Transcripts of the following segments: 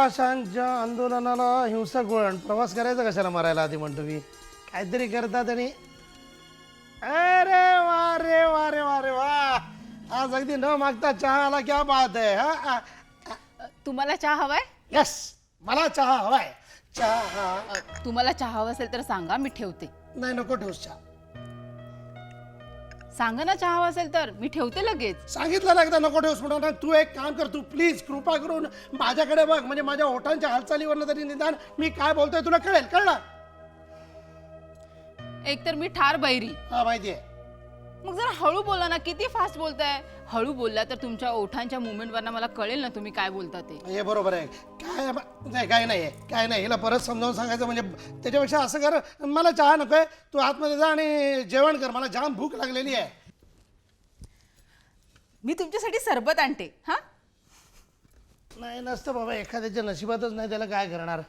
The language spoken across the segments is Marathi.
प्रवाशांच्या आंदोलनाला हिंसक वळण प्रवास करायचा कशाला मारायला आधी म्हणतो मी काहीतरी करतात आणि अरे वा रे वा रे वा रे वा. आज अगदी न मागता चहा आला क्या बात आहे हा? तुम्हाला चहा हवाय? यस मला चहा हवाय. चहा. तुम्हाला चहा हवा असेल तर सांगा मी ठेवते. नाही नको ठेवूस चहा. सांगा ना चहा हवा असेल तर. मी ठेवते लगेच. सांगितलं ना एकदा नको ठेवूस म्हणून. तू एक काम कर तू प्लीज कृपा करून माझ्याकडे बघ. म्हणजे माझ्या ओठांच्या हालचालीवरनं तरी निदान मी काय बोलतोय तुला कळेल कळलं एक तर मी ठार बैरी. हा माहिती आहे मग जरा हळू बोला ना किती फास्ट बोलताय? हळू बोलला तर तुमच्या ओठांच्या मुवमेंटवरनं मला कळेल ना तुम्ही काय बोलता ते. हे बरोबर आहे. काय नाही काय नाही आहे काय नाही. हिला परत समजावून सांगायचं म्हणजे त्याच्यापेक्षा असं कर मला चहा नको आहे तू आतमध्ये जा आणि जेवण कर. मला जाम भूक लागलेली आहे. मी तुमच्यासाठी सरबत आणते हा? नाही नसतं बाबा एखाद्याच्या नशिबातच नाही त्याला काय करणार.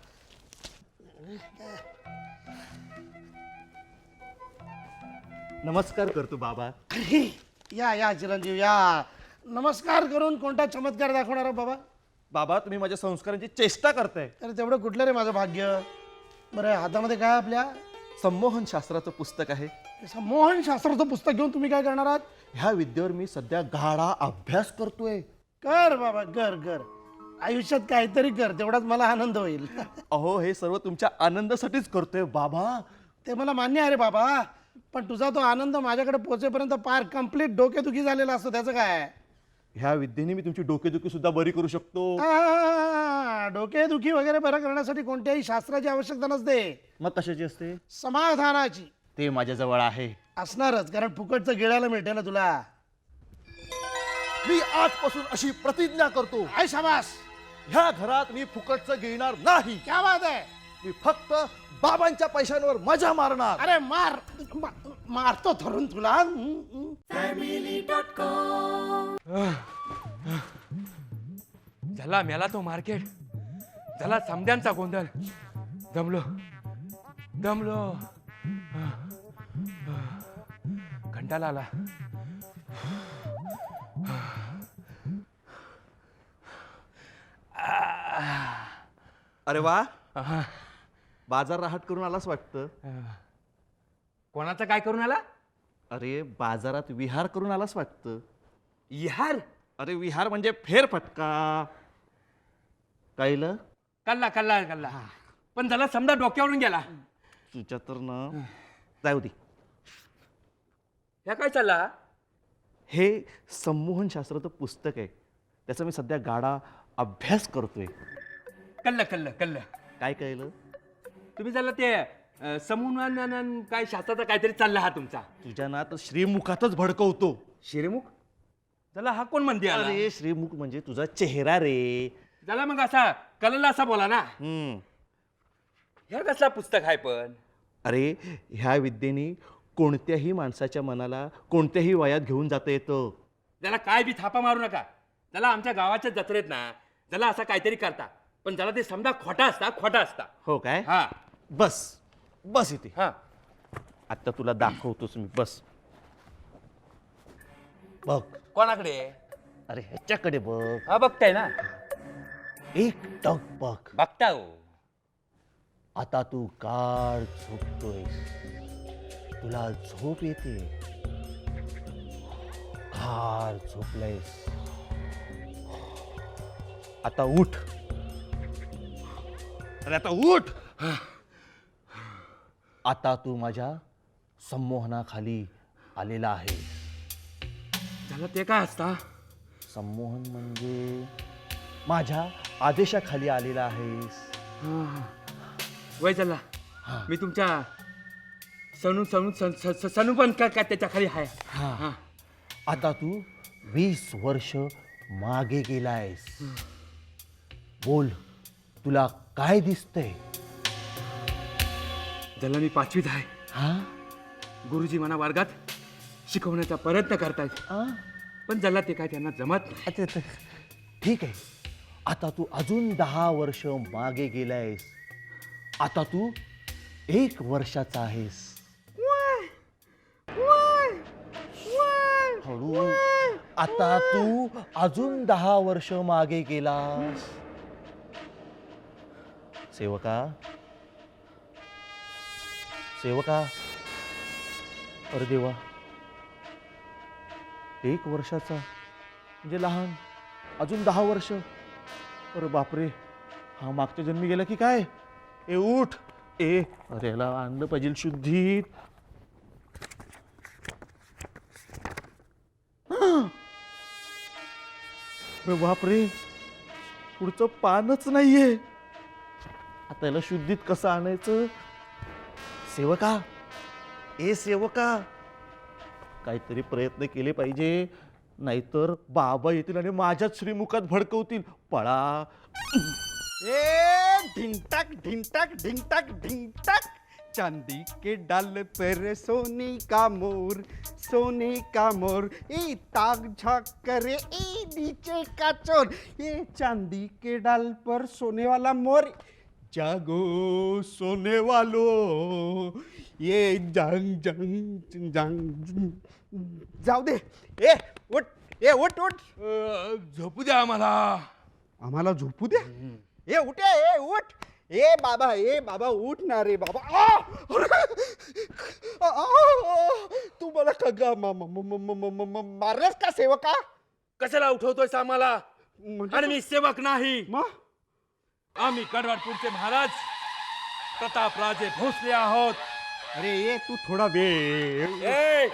नमस्कार करतो बाबा. अरे, या या चिरंजीव या. नमस्कार करून कोणता चमत्कार दाखवणार आहो बाबा? बाबा तुम्ही माझ्या संस्कारांची चेष्टा करताय. अरे तेवढं कुठलं रे माझं भाग्य? बरं हातामध्ये काय आपल्या? संमोहन शास्त्राचं पुस्तक आहे. मोहन शास्त्राचं पुस्तक घेऊन तुम्ही काय करणार आहात? ह्या विद्येवर मी सध्या गाढा अभ्यास करतोय. कर बाबा कर कर. आयुष्यात काहीतरी कर तेवढाच मला आनंद होईल. अहो हे सर्व तुमच्या आनंदासाठीच करतोय बाबा. ते मला मान्य आहे रे बाबा. पण तुझा तो आनंद माझ्याकडे पोहोचेपर्यंत पार कंप्लीट डोकेदुखी झालेला असतो त्याचं काय ह्या विद्येने मी तुमची डोकेदुखी सुद्धा बरी करू शकतो. आ, डोकेदुखी वगैरे बरं करण्यासाठी कोणत्याही शास्त्राची आवश्यकता नसते. मग कशाची असते? समाधानाची. ते माझ्याजवळ आहे. असणारच कारण फुकटचं गिळायला मिळते ना तुला. मी आजपासून अशी प्रतिज्ञा करतो. आय शाबास. ह्या घरात मी फुकटचं गिळणार नाही. क्या बात आहे? मी फक्त बाबांच्या पैशांवर मजा मारणार. अरे मार मा- मारतो धरून तुला. झाला मेला तो मार्केट. झाला समद्यांचा गोंधळ. दमलो. दमलो. घंटाला आला. अरे वा. बाजार राहट करून आलाच वाटतं? कोणाचं काय करून आला? अरे बाजारात विहार करून आलाच वाटतं. यार अरे विहार म्हणजे फेरफटका कायलं कल्ला कल्ला कल्ला. पण झाला समजा डोक्यावरून गेला. तुझ्या तर ना. जाऊ दे. ह्या काय चालला? हे संमोहन शास्त्राचं पुस्तक आहे. त्याचा मी सध्या गाडा अभ्यास करतोय. कल्ल कल्ल कल्ल. काय कळलं तुम्ही झाला ते अं, समूहान काय शास्त्राचा काहीतरी चालला हा तुमचा. तुझ्या ना तर श्रीमुखातच भडकवतो. शिरेमुख? झाला हा कोण म्हणते? अरे श्रीमुख म्हणजे तुझा चेहरा रे. झाला मग असा कलला असा बोला ना. हम्म. ह्या कसला पुस्तक आहे पण? अरे ह्या विद्येने कोणत्याही माणसाच्या मनाला कोणत्याही वयात घेऊन जाता येतं. त्याला काय बी थापा मारू नका. त्याला आमच्या गावाच्या जत्रेत ना त्याला असा काहीतरी करता. पण त्याला ते समजा खोटा असता खोटा असता. हो काय? हा. बस बस इथे. हा. आता तुला दाखवतोच मी बस. बघ. कोणाकडे? अरे ह्याच्याकडे बघ. हा बघताय ना. एक टक बघ. बघता हो. आता तू गाढ झोपतोय. तुला झोप येते. गाढ झोपलंयस. आता उठ. अरे आता उठ. आता तू माझ्या संमोहनाखाली आलेला आहे. झालं ते काय असता? संमोहन म्हणजे माझ्या आदेशाखाली आलेला आहेस. वय झाला. मी तुमच्या सणू सणू सन- स- स- सणू पण का का त्याच्याखाली आहे? हा. आता तू वीस वर्ष मागे गेलायस. बोल तुला काय दिसतंय? ज्याला मी पाचवीत आहे. हा? गुरुजी मला वर्गात शिकवण्याचा प्रयत्न करतायत. आ? पण ज्याला ते काय त्यांना जमत नाही. अच्छा, अच्छा. ठीक आहे. आता तू अजून दहा वर्ष मागे गेलायस. आता तू एक वर्षाचा आहेस. हळू. आता तू अजून दहा वर्ष मागे गेलास. सेवका सेवका. अरे देवा. एक वर्षाचा. म्हणजे लहान. अजून दहा वर्ष. अरे बापरे. हा मागच्या जन्मी गेला की काय? ए उठ. ए अरे याला आणलं पाहिजे शुद्धीत. अरे बापरे. पुढचं पानच नाहीये. आता याला शुद्धीत कसं आणायचं? सेवका? ए सेवका काहीतरी प्रयत्न केले पाहिजे. नाहीतर बाबा येतील आणि माझ्याच श्रीमुखात भडकवतील. पळा. ए ढिंटाक ढिंटाक ढिंटाक ढिंटाक चांदी के डाल पर सोने का मोर सोने का मोर. ए ताक झाक करे ए नीचे का चोर. ये चांदी के डाल पर सोने वाला मोर. जागो सोने वालो ये जंग जंग जंग जाऊ दे. ए उठ. ए उठ उठ. झोपू द्या आम्हाला. आम्हाला झोपू द्या ए उठे. ए उठ. ए बाबा ए बाबा उठ ना रे बाबा. आ! अरे! आ, आ, आ! तू मला का ग म- म- म- म- म- म- म- मारलेस का सेवका? कशाला उठवतोय आम्हाला? म्हणजे आणि मी सेवक नाही. मग? आम्ही गडवाडपूरचे महाराज प्रतापराजे भोसले आहोत. अरे ए तू थोडा वेळ. ए!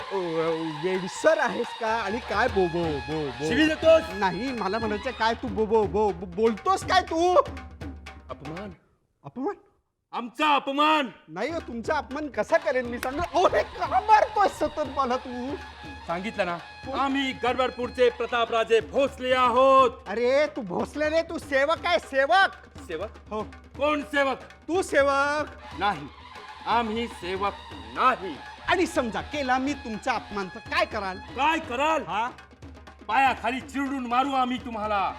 वेडसर आहेस का? आणि काय बो बो बो बो? शिवी देतोस? नाही मला म्हणायचं काय तू बो बो बो बोलतोस काय तू? अपमान? अपमान? आमचा अपमान! नाही हो, तुमचा अपमान कसा करेन मी सांगणार? ओ हे का मारतोय सतत मला तू? सांगितलं ना आम्ही गडवाडपूरचे प्रतापराजे भोसले आहोत. अरे तू भोसले रे तू सेवक आहे सेवक! सेवक? हो. कोण सेवक? तू सेवक. नाही. आम्ही सेवक नाही. आणि समजा केला मी तुमचा अपमान तर काय कराल? काय कराल? हा? पायाखाली चिरडून मारू आम्ही तुम्हाला.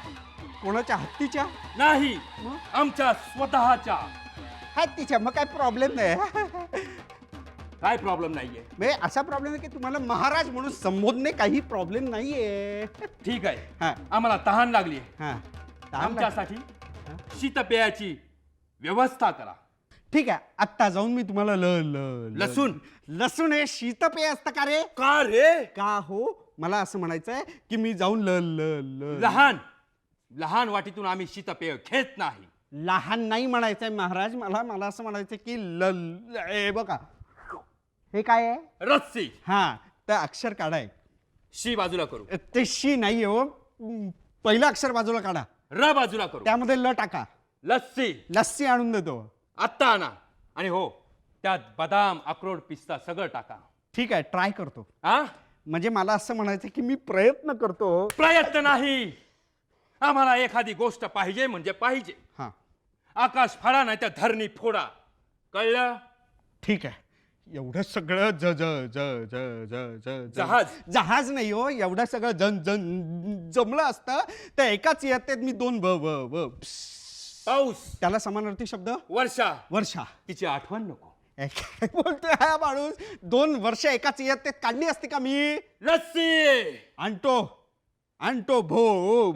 कोणाच्या? हत्तीच्या? नाही. मग? आमच्या स्वतःच्या. हत्तीच्या. मग काय प्रॉब्लेम नाही. काय प्रॉब्लेम नाहीये? म्हणजे असा प्रॉब्लेम आहे की तुम्हाला महाराज म्हणून संबोधणे काही प्रॉब्लेम नाहीये. ठीक आहे. हा. आम्हाला तहान लागली हा. आमच्यासाठी? शीतपेयाची व्यवस्था करा. ठीक आहे आत्ता जाऊन मी तुम्हाला ल ल ल- लसूण. लसूण हे शीतपेय असतं का रे? का रे? का हो? मला असं म्हणायचं आहे की मी जाऊन ल ल ल लहान लहान वाटीतून आम्ही शीतपेय घेत नाही. लहान नाही म्हणायचंय महाराज मला मला असं म्हणायचं की ल ल- हे बघा. हे काय आहे? रस्सी. हा तर अक्षर काढाय शी बाजूला करू. ते शी नाही हो. पहिलं अक्षर बाजूला काढा. र बाजूला करू. त्यामध्ये ल टाका. लस्सी. लस्सी आणून देतो. आत्ता आणा. आणि हो त्यात बदाम अक्रोड पिस्ता सगळं टाका. ठीक आहे ट्राय करतो. हा म्हणजे मला असं म्हणायचं की मी प्रयत्न करतो. प्रयत्न नाही. आम्हाला एखादी गोष्ट पाहिजे म्हणजे पाहिजे. हा. आकाश फाडा नाही तर धरणी फोडा. कळलं? ठीक आहे. एवढं सगळं ज ज ज ज ज ज जहाज. जहाज नाही हो एवढं सगळं जन जन जमलं असतं तर एकाच येतात मी दोन ब ब ब पाऊस. त्याला समानार्थी शब्द? वर्षा. वर्षा. तिची आठवण नको. काय बोलतोय हा माणूस. दोन वर्ष एकाच इयत्तेत काढली असती का मी? लस्सी आणतो. आणतो भो ओ,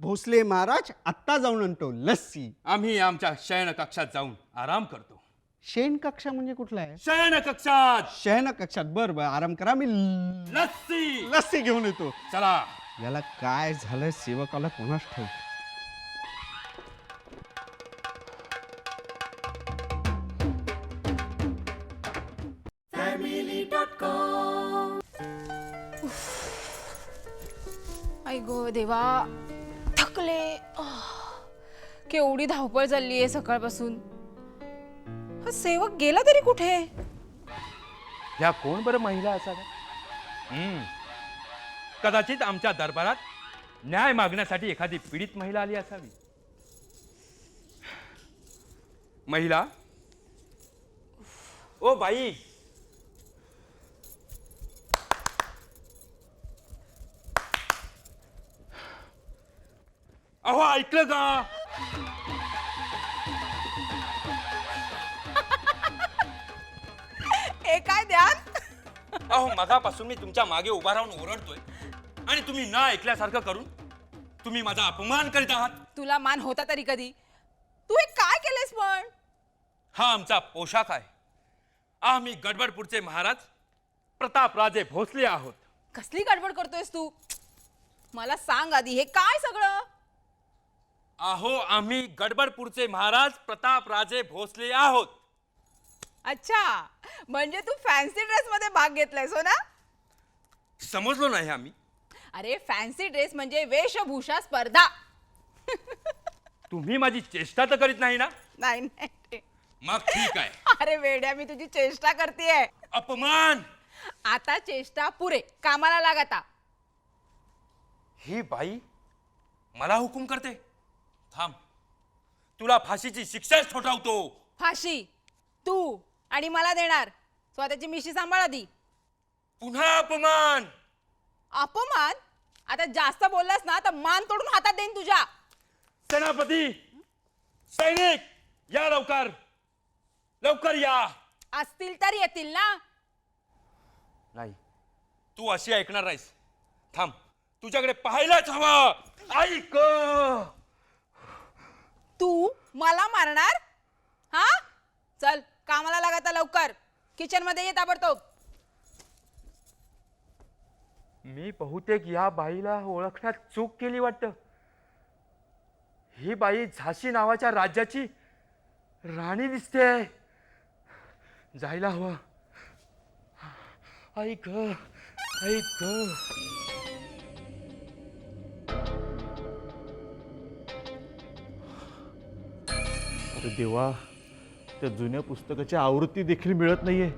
भोसले महाराज आत्ता जाऊन आणतो लस्सी. आम्ही आमच्या शयन कक्षात जाऊन आराम करतो. शेण कक्षा म्हणजे कुठला आहे? शयन कक्षात शयन कक्षात बर बर आराम करा. मी ल- लस्सी. लस्सी घेऊन येतो. चला. याला काय झालं सेवकाला कोणाच ठाऊक? आई गो देवा. थकले. आह. केवढी धावपळ चालली आहे सकाळपासून. हा सेवक गेला तरी कुठे? ह्या कोण बरं महिला असाव्या? हम्म. कदाचित आमच्या दरबारात न्याय मागण्यासाठी एखादी पीडित महिला आली असावी. महिला? O by! अहो ऐकलं का? हे काय ध्यान अहो मगापासून मी तुमच्या मागे उभा राहून ओरडतोय. आणि तुम्ही न ऐकल्यासारखं करून तुम्ही माझा अपमान करीत आहात. तुला मान होता तरी कधी. तू हे काय केलेस पण? हा आमचा पोशाख आहे. आम्ही गडबडपूरचे महाराज प्रतापराजे भोसले आहोत. कसली गडबड करतोयस तू? मला सांग आधी हे काय सगळं? अहो आम्ही गडबडपूरचे महाराज प्रतापराजे भोसले आहोत. अच्छा म्हणजे तू फॅन्सी ड्रेस मध्ये भाग घेतलायस हो ना? समजलो नाही आम्ही. अरे फॅन्सी ड्रेस म्हणजे वेशभूषा स्पर्धा. तुम्ही माझी चेष्टा तर करीत नाही ना? नाही नाही. मग ठीक आहे. अरे वेड्या मी तुझी चेष्टा करतेय. अपमान. आता चेष्टा पुरे कामाला लाग आता. ही बाई मला हुकूम करते. थांब. तुला फाशीची शिक्षाच ठोठावतो. फाशी? तू? आणि मला देणार. स्वतःची मिशी सांभाळ आधी. पुन्हा अपमान. अपमान? आता जास्त बोललास ना तर मान तोडून हातात देईन तुझ्या. सेनापती सैनिक या लवकर. लवकर या. असतील तर येतील ना. नाही. तू अशी ऐकणार नाहीस. थांब. तुझ्याकडे पाहायलाच हवं. ऐक. तू मला मारणार? हा? चल. कामाला लाग आता लवकर. किचनमध्ये ये ताबडतोब. मी बहुतेक या बाईला ओळखण्यात चूक केली वाटतं. ही बाई झाशी नावाच्या राज्याची राणी दिसते. जायला हवं. ऐक ऐक अरे देवा. त्या जुन्या पुस्तकाची आवृत्ती देखील मिळत नाहीये.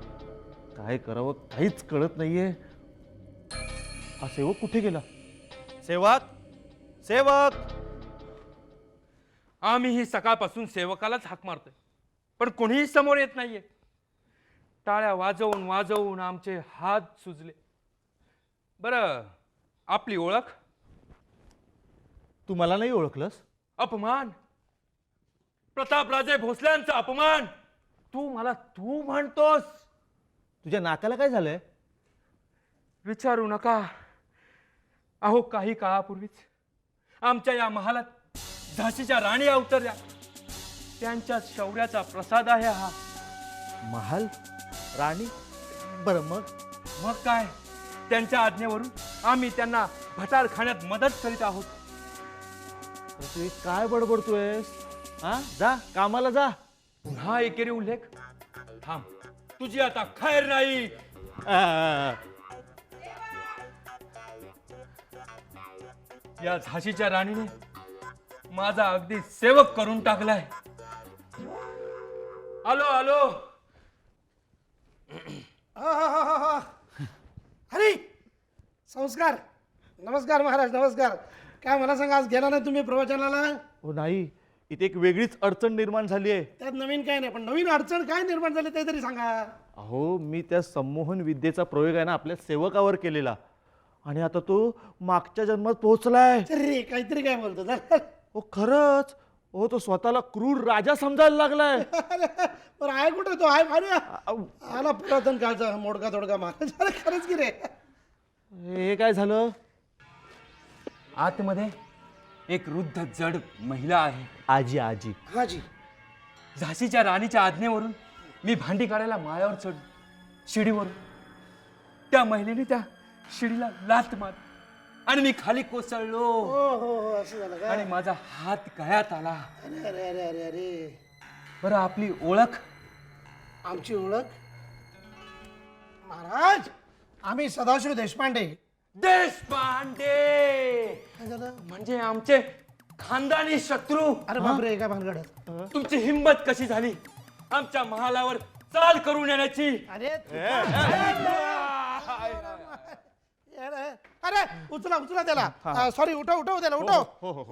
काय करावं काहीच कळत नाहीये. हा सेवक कुठे गेला? सेवक? सेवक! आम्ही ही सकाळपासून सेवकालाच हाक मारतोय. पण कोणीही समोर येत नाहीये. टाळ्या वाजवून वाजवून आमचे हात सुजले. बरं आपली ओळख? तू मला नाही ओळखलंस? अपमान? प्रतापराजे भोसल्यांचा अपमान. तू मला तू म्हणतोस. तुझ्या नाकाला काय झालंय? विचारू नका. अहो काही काळापूर्वीच आमच्या या महालात झाशीच्या राणी अवतरल्या त्यांच्या शौर्याचा प्रसाद आहे हा. महाल? राणी? बरं मग? मग काय? त्यांच्या आज्ञेवरून आम्ही त्यांना भटारखान्यात मदत करीत आहोत. तू हे काय बडबडतोयस? हा जा कामाला जा. पुन्हा एकेरी उल्लेख? थांब तुझी आता खैर नाही. आ, या झाशीच्या राणीने माझा अगदी सेवक करून टाकलाय. आलो आलो. हरी! संस्कार नमस्कार महाराज नमस्कार. काय मला सांगा आज गेला नाही तुम्ही प्रवचनाला? हो नाही. इथे एक वेगळीच अडचण निर्माण झाली आहे. त्यात नवीन काय नाही पण नवीन अडचण काय निर्माण झाली ते तरी सांगा. अहो मी त्या संमोहन विद्येचा प्रयोग आहे ना आपल्या सेवकावर केलेला. आणि आता तो मागच्या जन्मात पोहोचलाय. रे काहीतरी काय बोलतो. हो खरंच. हो तो स्वतःला क्रूर राजा समजायला लागलाय. पण आहे कुठे तो? आहे आऊ. आला पुरातन काळचा मोडका तोडका महाराज अरे खरंच की रे. हे काय झालं? आतमध्ये एक वृद्ध जड महिला आहे. आजी आजी. हा जी झाशीच्या राणीच्या आज्ञेवरून मी भांडी काढायला माळ्यावर चढ शिडीवरून. त्या महिलेने त्या शिडीला लात मार आणि मी खाली कोसळलो. हो हो हो असं झालं का? आणि माझा हात गळ्यात आला. अरे अरे अरे अरे अरे. बरं आपली ओळख? आमची ओळख? महाराज आम्ही सदाशिव देशपांडे. देशपांडे! काय झालं? म्हणजे आमचे खानदानी शत्रू. अरे बापरे काय भानगड तुमची हिंमत कशी झाली? आमच्या महालावर चाल करून येण्याची. अरे अरे अरे उचला उचला त्याला. सॉरी उठव उठव त्याला उठव.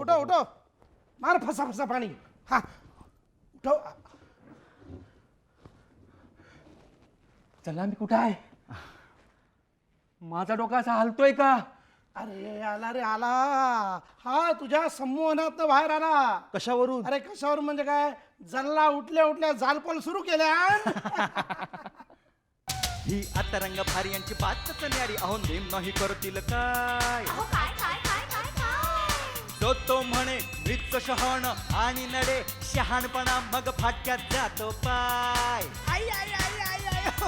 उठव उठव. मार फसा फसा पाणी. हा. उठव. चला मी कुठं आहे? माझा डोका असा हलतोय का? अरे आला रे आला. हा तुझ्या संमोहनात बाहेर आला. कशावरून? अरे कशावर म्हणजे काय? जल्ला उठल्या उठल्या जालपल सुरू केल्या. ही आता रंग भारी यांची बातच न्यारी. अहो नेम नाही करतील काय? अहो काय काय काय काय काय? तो तो म्हणे मृत शहाण आणि नडे. शहाणपणा मग फाटक्यात जातो पाय. आई, आई, आई, आई, आई,